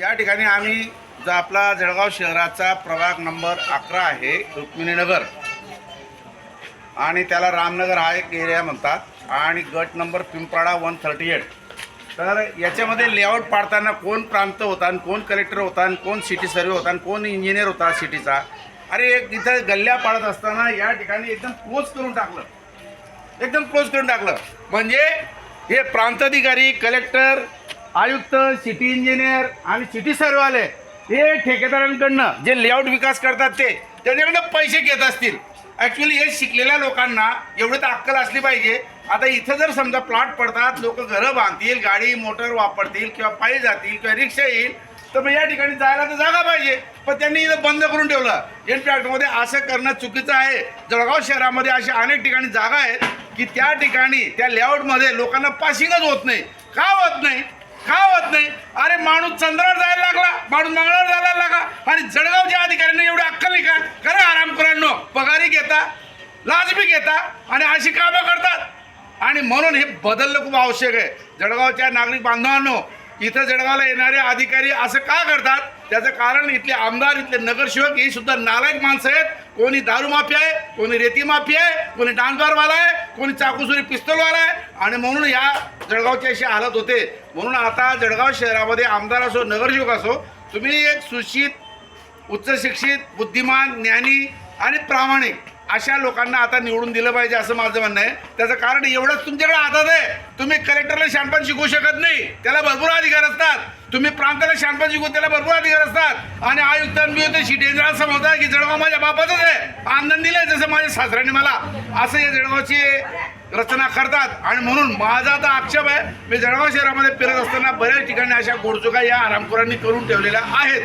या ठिकाणी आम्ही जो आपला जळगाव शहराचा प्रभाग नंबर अकरा आहे रुक्मिणीनगर आणि त्याला रामनगर हा एक एरिया म्हणतात. आणि गट number Pimprada one thirty eight तर याच्यामध्ये लेआउट पाडताना कोण प्रांत होता आणि कोण कलेक्टर होता आणि कोण सिटी सर्वे होता आणि कोण इंजिनियर होता सिटीचा अरे एक इथं गल्ल्या पाडत असताना या ठिकाणी एकदम क्लोज करून टाकलं. एकदम क्लोज करून टाकलं. म्हणजे हे प्रांताधिकारी कलेक्टर आयुक्त सिटी इंजिनियर आणि सिटी सर्वाले हे ठेकेदारांकडनं जे लेआउट विकास करतात ते त्याच्याकडनं पैसे घेत असतील. ॲक्च्युली हे शिकलेल्या लोकांना एवढी तर अक्कल असली पाहिजे. आता इथं जर समजा प्लॉट पडतात लोक घरं बांधतील गाडी मोटर वापरतील किंवा पायी जातील किंवा रिक्षा येईल तर मग या ठिकाणी जायला तर जागा पाहिजे. पण त्यांनी इथं बंद करून ठेवलं. इनफॅक्टमध्ये असं करणं चुकीचं आहे. जळगाव शहरामध्ये अशा अनेक ठिकाणी जागा आहेत की त्या ठिकाणी त्या लेआउटमध्ये लोकांना पासिंगच होत नाही. का होत नाही? का होत नाही. अरे माणूस चंद्रावर जायला लागला माणूस मंगळावर जायला लागला. आणि जळगावच्या अधिकाऱ्यांनी एवढी अक्कल नाही का? खरं आरामकरांनो पगारी घेता लाजबी घेता आणि अशी कामं करतात. आणि म्हणून हे बदलणं खूप आवश्यक आहे. जळगावच्या नागरिक बांधवांनो इथं जळगावला येणारे अधिकारी असं का करतात? त्याचं कारण इथले आमदार इथले नगरसेवक ही सुद्धा नालायक माणसं आहेत. कोणी दारू माफिया आहे कोणी रेती माफिया आहे कोणी डान्सबारवाला आहे कोणी चाकूसुरी पिस्तोलवाला आहे. आणि म्हणून या जळगावची अशी हालत होते. म्हणून आता जळगाव शहरामध्ये आमदार असो नगरसेवक असो तुम्ही एक सुशिक्षित उच्चशिक्षित बुद्धिमान ज्ञानी आणि प्रामाणिक अशा लोकांना आता निवडून दिलं पाहिजे असं माझं म्हणणं आहे. त्याचं कारण एवढंच तुमच्याकडे हातात आहे. तुम्ही कलेक्टरला शानपण शिकवू शकत नाही. त्याला भरपूर अधिकार असतात. तुम्ही प्रांताला शानपण शिकवू त्याला भरपूर अधिकार असतात. आणि आयुक्तांनी होते असं म्हणतात की जळगाव माझ्या बापाचंच आहे. आनंद दिलाय जसं माझ्या सासऱ्याने मला. असं या जळगावची रचना करतात. आणि म्हणून माझा आता आक्षेप आहे मी जळगाव शहरामध्ये फिरत असताना बऱ्याच ठिकाणी अशा गोडचुका या आरामखोरांनी करून ठेवलेल्या आहेत.